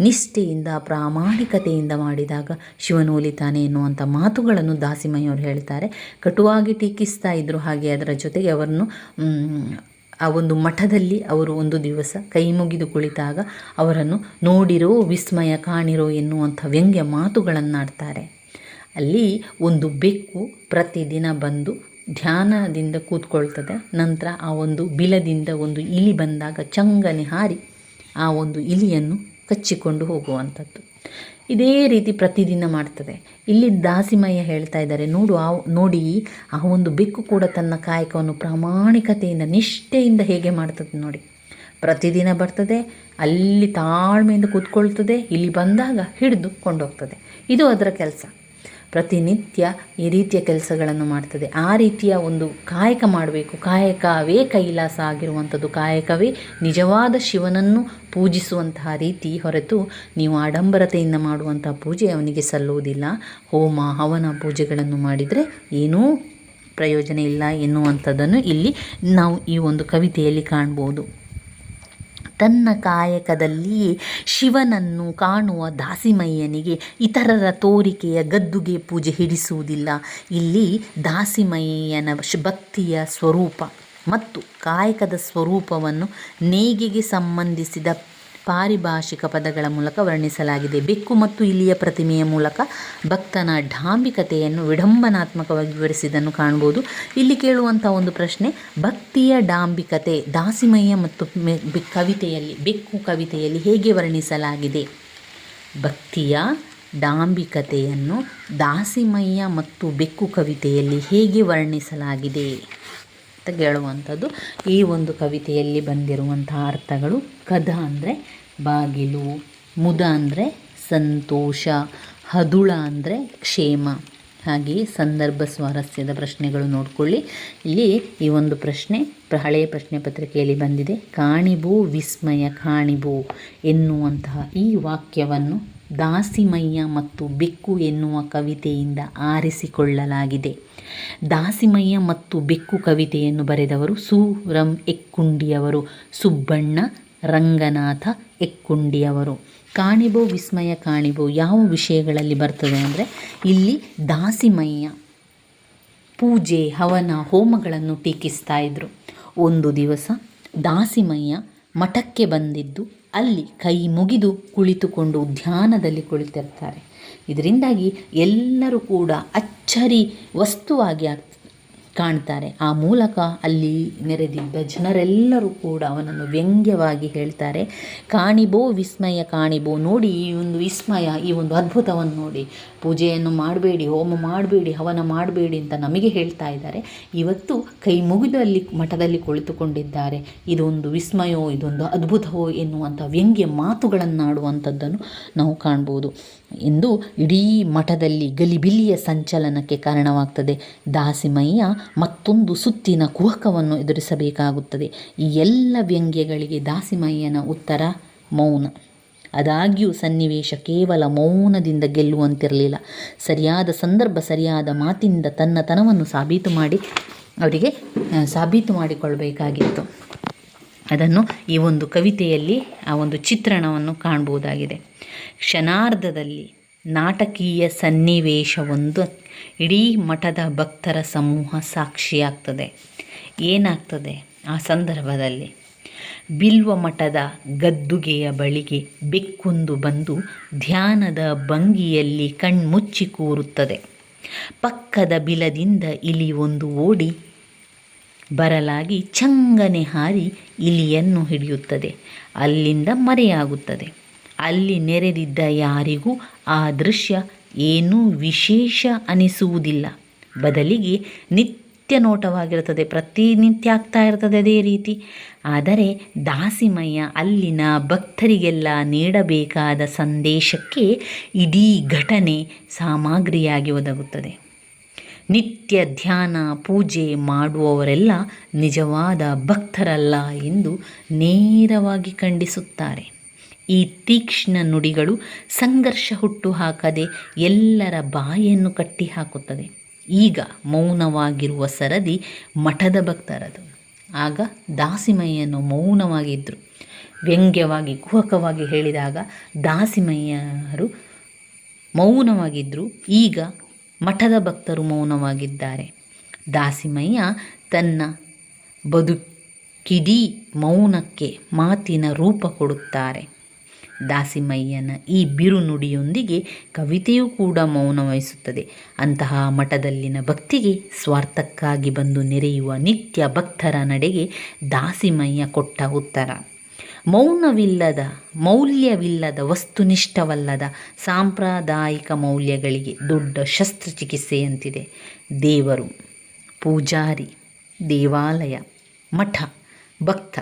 ನಿಷ್ಠೆಯಿಂದ, ಪ್ರಾಮಾಣಿಕತೆಯಿಂದ ಮಾಡಿದಾಗ ಶಿವನು ಒಲಿತಾನೆ ಎನ್ನುವಂಥ ಮಾತುಗಳನ್ನು ದಾಸಿಮಯ್ಯವರು ಹೇಳ್ತಾರೆ. ಕಟುವಾಗಿ ಟೀಕಿಸ್ತಾ ಇದ್ದರು ಹಾಗೆ ಅದರ ಜೊತೆಗೆ ಅವರನ್ನು ಆ ಒಂದು ಮಠದಲ್ಲಿ ಅವರು ಒಂದು ದಿವಸ ಕೈ ಮುಗಿದು ಕುಳಿತಾಗ ಅವರನ್ನು ನೋಡಿರೋ, ವಿಸ್ಮಯ ಕಾಣಿರೋ ಎನ್ನುವಂಥ ವ್ಯಂಗ್ಯ ಮಾತುಗಳನ್ನಾಡ್ತಾರೆ. ಅಲ್ಲಿ ಒಂದು ಬೆಕ್ಕು ಪ್ರತಿದಿನ ಬಂದು ಧ್ಯಾನದಿಂದ ಕೂತ್ಕೊಳ್ತದೆ. ನಂತರ ಆ ಒಂದು ಬಿಲದಿಂದ ಒಂದು ಇಲಿ ಬಂದಾಗ ಚಂಗನೆ ಹಾರಿ ಆ ಒಂದು ಇಲಿಯನ್ನು ಕಚ್ಚಿಕೊಂಡು ಹೋಗುವಂಥದ್ದು. ಇದೇ ರೀತಿ ಪ್ರತಿದಿನ ಮಾಡ್ತದೆ. ಇಲ್ಲಿ ದಾಸಿಮಯ್ಯ ಹೇಳ್ತಾ ಇದ್ದಾರೆ, ನೋಡು, ಆ ನೋಡಿ, ಆ ಒಂದು ಬೆಕ್ಕು ಕೂಡ ತನ್ನ ಕಾಯಕವನ್ನು ಪ್ರಾಮಾಣಿಕತೆಯಿಂದ, ನಿಷ್ಠೆಯಿಂದ ಹೇಗೆ ಮಾಡ್ತದೆ ನೋಡಿ. ಪ್ರತಿದಿನ ಬರ್ತದೆ, ಅಲ್ಲಿ ತಾಳ್ಮೆಯಿಂದ ಕೂತ್ಕೊಳ್ತದೆ, ಇಲ್ಲಿ ಬಂದಾಗ ಹಿಡಿದು ಕೊಂಡೋಗ್ತದೆ. ಇದು ಅದರ ಕೆಲಸ. ಪ್ರತಿನಿತ್ಯ ಈ ರೀತಿಯ ಕೆಲಸಗಳನ್ನು ಮಾಡ್ತದೆ. ಆ ರೀತಿಯ ಒಂದು ಕಾಯಕ ಮಾಡಬೇಕು. ಕಾಯಕವೇ ಕೈಲಾಸ ಆಗಿರುವಂಥದ್ದು. ಕಾಯಕವೇ ನಿಜವಾದ ಶಿವನನ್ನು ಪೂಜಿಸುವಂತಹ ರೀತಿ ಹೊರತು ನೀವು ಆಡಂಬರತೆಯಿಂದ ಮಾಡುವಂತಹ ಪೂಜೆ ಅವನಿಗೆ ಸಲ್ಲುವುದಿಲ್ಲ. ಹೋಮ, ಹವನ ಪೂಜೆಗಳನ್ನು ಮಾಡಿದರೆ ಏನೂ ಪ್ರಯೋಜನ ಇಲ್ಲ ಎನ್ನುವಂಥದ್ದನ್ನು ಇಲ್ಲಿ ನಾವು ಈ ಒಂದು ಕವಿತೆಯಲ್ಲಿ ಕಾಣ್ಬೋದು. ತನ್ನ ಕಾಯಕದಲ್ಲಿ ಶಿವನನ್ನು ಕಾಣುವ ದಾಸಿಮಯ್ಯನಿಗೆ ಇತರರ ತೋರಿಕೆಯ ಗದ್ದುಗೆ ಪೂಜೆ ಹಿಡಿಸುವುದಿಲ್ಲ. ಇಲ್ಲಿ ದಾಸಿಮಯ್ಯನ ಭಕ್ತಿಯ ಸ್ವರೂಪ ಮತ್ತು ಕಾಯಕದ ಸ್ವರೂಪವನ್ನು ನೇಗಿಗೆ ಸಂಬಂಧಿಸಿದ ಪಾರಿಭಾಷಿಕ ಪದಗಳ ಮೂಲಕ ವರ್ಣಿಸಲಾಗಿದೆ. ಬೆಕ್ಕು ಮತ್ತು ಇಲಿಯ ಪ್ರತಿಮೆಯ ಮೂಲಕ ಭಕ್ತನ ಡಾಂಬಿಕತೆಯನ್ನು ವಿಡಂಬನಾತ್ಮಕವಾಗಿ ವಿವರಿಸಿದ್ದನ್ನು ಕಾಣಬಹುದು. ಇಲ್ಲಿ ಕೇಳುವಂಥ ಒಂದು ಪ್ರಶ್ನೆ, ಭಕ್ತಿಯ ಡಾಂಬಿಕತೆ ದಾಸಿಮಯ್ಯ ಮತ್ತು ಕವಿತೆಯಲ್ಲಿ, ಬೆಕ್ಕು ಕವಿತೆಯಲ್ಲಿ ಹೇಗೆ ವರ್ಣಿಸಲಾಗಿದೆ? ಭಕ್ತಿಯ ಡಾಂಬಿಕತೆಯನ್ನು ದಾಸಿಮಯ್ಯ ಮತ್ತು ಬೆಕ್ಕು ಕವಿತೆಯಲ್ಲಿ ಹೇಗೆ ವರ್ಣಿಸಲಾಗಿದೆ? ಅಂತ ಕೇಳುವಂಥದ್ದು. ಈ ಒಂದು ಕವಿತೆಯಲ್ಲಿ ಬಂದಿರುವಂತಹ ಅರ್ಥಗಳು ಕದ ಅಂದರೆ ಬಾಗಿಲು, ಮುದ ಅಂದರೆ ಸಂತೋಷ, ಹದುಳ ಅಂದರೆ ಕ್ಷೇಮ. ಹಾಗೆಯೇ ಸಂದರ್ಭ ಸ್ವಾರಸ್ಯದ ಪ್ರಶ್ನೆಗಳು ನೋಡಿಕೊಳ್ಳಿ. ಇಲ್ಲಿ ಈ ಒಂದು ಪ್ರಶ್ನೆ ಪ್ರ- ಹಳೆಯ ಪ್ರಶ್ನೆ ಪತ್ರಿಕೆಯಲ್ಲಿ ಬಂದಿದೆ. ಕಾಣಿಬೋ ವಿಸ್ಮಯ ಕಾಣಿಬೋ ಎನ್ನುವಂತಹ ಈ ವಾಕ್ಯವನ್ನು ದಾಸಿಮಯ್ಯ ಮತ್ತು ಬೆಕ್ಕು ಎನ್ನುವ ಕವಿತೆಯಿಂದ ಆರಿಸಿಕೊಳ್ಳಲಾಗಿದೆ. ದಾಸಿಮಯ್ಯ ಮತ್ತು ಬೆಕ್ಕು ಕವಿತೆಯನ್ನು ಬರೆದವರು ಸೂರಂ ಎಕ್ಕುಂಡಿಯವರು, ಸುಬ್ಬಣ್ಣ ರಂಗನಾಥ ಎಕ್ಕುಂಡಿಯವರು. ಕಾಣಿಬೋ ವಿಸ್ಮಯ ಕಾಣಿಬೋ ಯಾವ ವಿಷಯಗಳಲ್ಲಿ ಬರ್ತದೆ ಅಂದರೆ ಇಲ್ಲಿ ದಾಸಿಮಯ್ಯ ಪೂಜೆ, ಹವನ, ಹೋಮಗಳನ್ನು ಟೀಕಿಸ್ತಾ ಇದ್ದರು ಒಂದು ದಿವಸ ದಾಸಿಮಯ್ಯ ಮಠಕ್ಕೆ ಬಂದಿದ್ದು ಅಲ್ಲಿ ಕೈ ಮುಗಿದು ಕುಳಿತುಕೊಂಡು ಧ್ಯಾನದಲ್ಲಿ ಕುಳಿತಿರ್ತಾರೆ. ಇದರಿಂದಾಗಿ ಎಲ್ಲರೂ ಕೂಡ ಅಚ್ಚರಿ ವಸ್ತುವಾಗಿ ಕಾಣ್ತಾರೆ. ಆ ಮೂಲಕ ಅಲ್ಲಿ ನೆರೆದಿದ್ದ ಜನರೆಲ್ಲರೂ ಕೂಡ ಅವನನ್ನು ವ್ಯಂಗ್ಯವಾಗಿ ಹೇಳ್ತಾರೆ. ಕಾಣಿಬೋ ವಿಸ್ಮಯ, ಕಾಣಿಬೋ ನೋಡಿ ಈ ಒಂದು ವಿಸ್ಮಯ, ಈ ಒಂದು ಅದ್ಭುತವನ್ನು ನೋಡಿ. ಪೂಜೆಯನ್ನು ಮಾಡಬೇಡಿ, ಹೋಮ ಮಾಡಬೇಡಿ, ಹವನ ಮಾಡಬೇಡಿ ಅಂತ ನಮಗೆ ಹೇಳ್ತಾ ಇದ್ದಾರೆ. ಇವತ್ತು ಕೈ ಮುಗಿದು ಅಲ್ಲಿ ಮಠದಲ್ಲಿ ಕುಳಿತುಕೊಂಡಿದ್ದಾರೆ. ಇದೊಂದು ವಿಸ್ಮಯೋ, ಇದೊಂದು ಅದ್ಭುತವೋ ಎನ್ನುವಂಥ ವ್ಯಂಗ್ಯ ಮಾತುಗಳನ್ನಾಡುವಂಥದ್ದನ್ನು ನಾವು ಕಾಣ್ಬೋದು. ಎಂದು ಇಡೀ ಮಠದಲ್ಲಿ ಗಲಿಬಿಲಿಯ ಸಂಚಲನಕ್ಕೆ ಕಾರಣವಾಗ್ತದೆ. ದಾಸಿಮಯ್ಯ ಮತ್ತೊಂದು ಸುತ್ತಿನ ಕುಹಕವನ್ನು ಎದುರಿಸಬೇಕಾಗುತ್ತದೆ. ಈ ಎಲ್ಲ ವ್ಯಂಗ್ಯಗಳಿಗೆ ದಾಸಿಮಯ್ಯನ ಉತ್ತರ ಮೌನ. ಅದಾಗ್ಯೂ ಸನ್ನಿವೇಶ ಕೇವಲ ಮೌನದಿಂದ ಗೆಲ್ಲುವಂತಿರಲಿಲ್ಲ. ಸರಿಯಾದ ಸಂದರ್ಭ, ಸರಿಯಾದ ಮಾತಿನಿಂದ ತನ್ನತನವನ್ನು ಸಾಬೀತು ಮಾಡಿ, ಅವರಿಗೆ ಸಾಬೀತು ಮಾಡಿಕೊಳ್ಳಬೇಕಾಗಿತ್ತು ಅದನ್ನು ಈ ಒಂದು ಕವಿತೆಯಲ್ಲಿ, ಆ ಒಂದು ಚಿತ್ರಣವನ್ನು ಕಾಣ್ಬೋದಾಗಿದೆ. ಕ್ಷಣಾರ್ಧದಲ್ಲಿ ನಾಟಕೀಯ ಸನ್ನಿವೇಶವೊಂದು ಇಡೀ ಮಠದ ಭಕ್ತರ ಸಮೂಹ ಸಾಕ್ಷಿಯಾಗ್ತದೆ. ಏನಾಗ್ತದೆ? ಆ ಸಂದರ್ಭದಲ್ಲಿ ಬಿಲ್ವ ಮಠದ ಗದ್ದುಗೆಯ ಬಳಿಗೆ ಬೆಕ್ಕೊಂದು ಬಂದು ಧ್ಯಾನದ ಭಂಗಿಯಲ್ಲಿ ಕಣ್ಮುಚ್ಚಿ ಕೂರುತ್ತದೆ. ಪಕ್ಕದ ಬಿಲದಿಂದ ಇಲಿ ಒಂದು ಓಡಿ ಬರಲಾಗಿ ಚಂಗನೆ ಹಾರಿ ಇಲಿಯನ್ನು ಹಿಡಿಯುತ್ತದೆ. ಅಲ್ಲಿಂದ ಮರೆಯಾಗುತ್ತದೆ. ಅಲ್ಲಿ ನೆರೆದಿದ್ದ ಯಾರಿಗೂ ಆ ದೃಶ್ಯ ಏನೂ ವಿಶೇಷ ಅನಿಸುವುದಿಲ್ಲ. ಬದಲಿಗೆ ನಿತ್ಯ ನೋಟವಾಗಿರುತ್ತದೆ, ಪ್ರತಿನಿತ್ಯ ಆಗ್ತಾ ಇರ್ತದೆ ಅದೇ ರೀತಿ. ಆದರೆ ದಾಸಿಮಯ್ಯ ಅಲ್ಲಿನ ಭಕ್ತರಿಗೆಲ್ಲ ನೀಡಬೇಕಾದ ಸಂದೇಶಕ್ಕೆ ಇಡೀ ಘಟನೆ ಸಾಮಗ್ರಿಯಾಗಿ ಒದಗುತ್ತದೆ. ನಿತ್ಯ ಧ್ಯಾನ, ಪೂಜೆ ಮಾಡುವವರೆಲ್ಲ ನಿಜವಾದ ಭಕ್ತರಲ್ಲ ಎಂದು ನೇರವಾಗಿ ಖಂಡಿಸುತ್ತಾರೆ. ಈ ತೀಕ್ಷ್ಣ ನುಡಿಗಳು ಸಂಘರ್ಷ ಹುಟ್ಟು ಹಾಕದೆ ಎಲ್ಲರ ಬಾಯನ್ನು ಕಟ್ಟಿ ಹಾಕುತ್ತದೆ ಈಗ ಮೌನವಾಗಿರುವ ಸರದಿ ಮಠದ ಭಕ್ತರದು. ಆಗ ದಾಸಿಮಯ್ಯನು ಮೌನವಾಗಿದ್ದರು ವ್ಯಂಗ್ಯವಾಗಿ, ಕುಹಕವಾಗಿ ಹೇಳಿದಾಗ ದಾಸಿಮಯ್ಯರು ಮೌನವಾಗಿದ್ದರು ಈಗ ಮಠದ ಭಕ್ತರು ಮೌನವಾಗಿದ್ದಾರೆ. ದಾಸಿಮಯ್ಯ ತನ್ನ ಬದುಕಿಡೀ ಮೌನಕ್ಕೆ ಮಾತಿನ ರೂಪ ಕೊಡುತ್ತಾರೆ. ದಾಸಿಮಯ್ಯನ ಈ ಬಿರುನುಡಿಯೊಂದಿಗೆ ಕವಿತೆಯೂ ಕೂಡ ಮೌನ ವಹಿಸುತ್ತದೆ ಅಂತಹ ಮಠದಲ್ಲಿನ ಭಕ್ತಿಗೆ ಸ್ವಾರ್ಥಕ್ಕಾಗಿ ಬಂದು ನೆರೆಯುವ ನಿತ್ಯ ಭಕ್ತರ ನಡೆಗೆ ದಾಸಿಮಯ್ಯ ಕೊಟ್ಟ ಉತ್ತರ. ಮೌನವಿಲ್ಲದ, ಮೌಲ್ಯವಿಲ್ಲದ, ವಸ್ತುನಿಷ್ಠವಲ್ಲದ ಸಾಂಪ್ರದಾಯಿಕ ಮೌಲ್ಯಗಳಿಗೆ ದೊಡ್ಡ ಶಸ್ತ್ರಚಿಕಿತ್ಸೆಯಂತಿದೆ. ದೇವರು, ಪೂಜಾರಿ, ದೇವಾಲಯ, ಮಠ, ಭಕ್ತ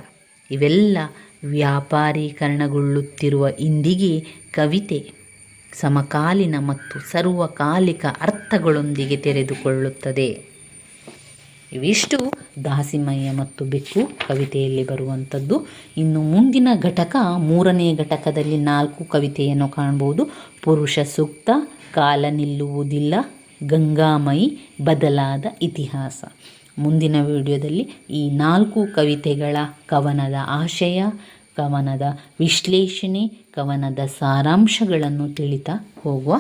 ಇವೆಲ್ಲ ವ್ಯಾಪಾರೀಕರಣಗೊಳ್ಳುತ್ತಿರುವ ಇಂದಿಗೆ ಕವಿತೆ ಸಮಕಾಲೀನ ಮತ್ತು ಸರ್ವಕಾಲಿಕ ಅರ್ಥಗಳೊಂದಿಗೆ ತೆರೆದುಕೊಳ್ಳುತ್ತದೆ. ಇವಿಷ್ಟು ದಾಸಿಮಯ್ಯ ಮತ್ತು ಬೆಕ್ಕು ಕವಿತೆಯಲ್ಲಿ ಬರುವಂಥದ್ದು. ಇನ್ನು ಮುಂದಿನ ಘಟಕ, ಮೂರನೇ ಘಟಕದಲ್ಲಿ ನಾಲ್ಕು ಕವಿತೆಯನ್ನು ಕಾಣ್ಬೋದು. ಪುರುಷ ಸೂಕ್ತ, ಕಾಲ ನಿಲ್ಲುವುದಿಲ್ಲ, ಗಂಗಾಮಯಿ, ಬದಲಾದ ಇತಿಹಾಸ. ಮುಂದಿನ ವಿಡಿಯೋದಲ್ಲಿ ಈ ನಾಲ್ಕು ಕವಿತೆಗಳ ಕವನದ ಆಶಯ, ಕವನದ ವಿಶ್ಲೇಷಣೆ, ಕವನದ ಸಾರಾಂಶಗಳನ್ನು ತಿಳಿತಾ ಹೋಗುವ.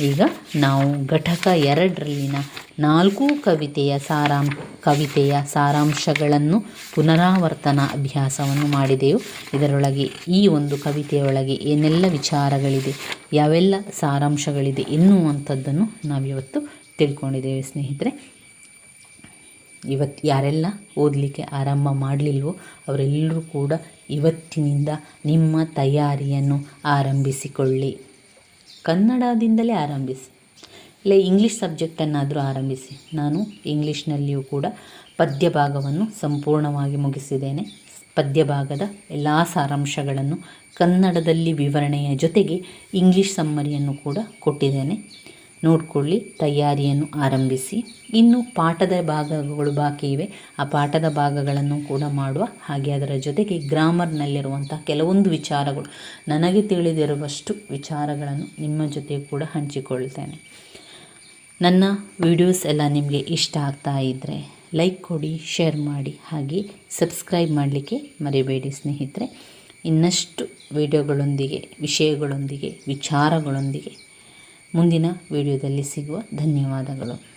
ಈಗ ನಾವು ಘಟಕ ಎರಡರಲ್ಲಿನ ನಾಲ್ಕು ಕವಿತೆಯ ಸಾರಾಂ, ಕವಿತೆಯ ಸಾರಾಂಶಗಳನ್ನು ಪುನರಾವರ್ತನ ಅಭ್ಯಾಸವನ್ನು ಮಾಡಿದೆವು. ಇದರೊಳಗೆ ಈ ಒಂದು ಕವಿತೆಯೊಳಗೆ ಏನೆಲ್ಲ ವಿಚಾರಗಳಿದೆ, ಯಾವೆಲ್ಲ ಸಾರಾಂಶಗಳಿದೆ ಎನ್ನುವಂಥದ್ದನ್ನು ನಾವಿವತ್ತು ತಿಳ್ಕೊಂಡಿದ್ದೇವೆ ಸ್ನೇಹಿತರೆ. ಇವತ್ತು ಯಾರೆಲ್ಲ ಓದಲಿಕ್ಕೆ ಆರಂಭ ಮಾಡಲಿಲ್ವೋ ಅವರೆಲ್ಲರೂ ಕೂಡ ಇವತ್ತಿನಿಂದ ನಿಮ್ಮ ತಯಾರಿಯನ್ನು ಆರಂಭಿಸಿಕೊಳ್ಳಿ. ಕನ್ನಡದಿಂದಲೇ ಆರಂಭಿಸಿ. ಇಲ್ಲ ಇಂಗ್ಲೀಷ್ ಸಬ್ಜೆಕ್ಟನ್ನಾದರೂ ಆರಂಭಿಸಿ. ನಾನು ಇಂಗ್ಲೀಷ್ನಲ್ಲಿಯೂ ಕೂಡ ಪದ್ಯ ಭಾಗವನ್ನು ಸಂಪೂರ್ಣವಾಗಿ ಮುಗಿಸಿದ್ದೇನೆ. ಪದ್ಯ ಭಾಗದ ಎಲ್ಲ ಸಾರಾಂಶಗಳನ್ನು ಕನ್ನಡದಲ್ಲಿ ವಿವರಣೆಯ ಜೊತೆಗೆ ಇಂಗ್ಲೀಷ್ ಸಮ್ಮರಿಯನ್ನು ಕೂಡ ಕೊಟ್ಟಿದ್ದೇನೆ. ನೋಡಿಕೊಳ್ಳಿ, ತಯಾರಿಯನ್ನು ಆರಂಭಿಸಿ. ಇನ್ನು ಪಾಠದ ಭಾಗಗಳು ಬಾಕಿ ಇವೆ. ಆ ಪಾಠದ ಭಾಗಗಳನ್ನು ಕೂಡ ಮಾಡುವ ಹಾಗೆ ಅದರ ಜೊತೆಗೆ ಗ್ರಾಮರ್ನಲ್ಲಿರುವಂಥ ಕೆಲವೊಂದು ವಿಚಾರಗಳು. ನನಗೆ ತಿಳಿದಿರುವಷ್ಟು ವಿಚಾರಗಳನ್ನು ನಿಮ್ಮ ಜೊತೆ ಕೂಡ ಹಂಚಿಕೊಳ್ತೇನೆ. ನನ್ನ ವಿಡಿಯೋಸ್ ಎಲ್ಲ ನಿಮಗೆ ಇಷ್ಟ ಆಗ್ತಾ ಇದ್ದರೆ ಲೈಕ್ ಕೊಡಿ, ಶೇರ್ ಮಾಡಿ, ಹಾಗೆ ಸಬ್ಸ್ಕ್ರೈಬ್ ಮಾಡಲಿಕ್ಕೆ ಮರಿಬೇಡಿ ಸ್ನೇಹಿತರೆ. ಇನ್ನಷ್ಟು ವಿಡಿಯೋಗಳೊಂದಿಗೆ, ವಿಷಯಗಳೊಂದಿಗೆ, ವಿಚಾರಗಳೊಂದಿಗೆ ಮುಂದಿನ ವಿಡಿಯೋದಲ್ಲಿ ಸಿಗುವ ಧನ್ಯವಾದಗಳು.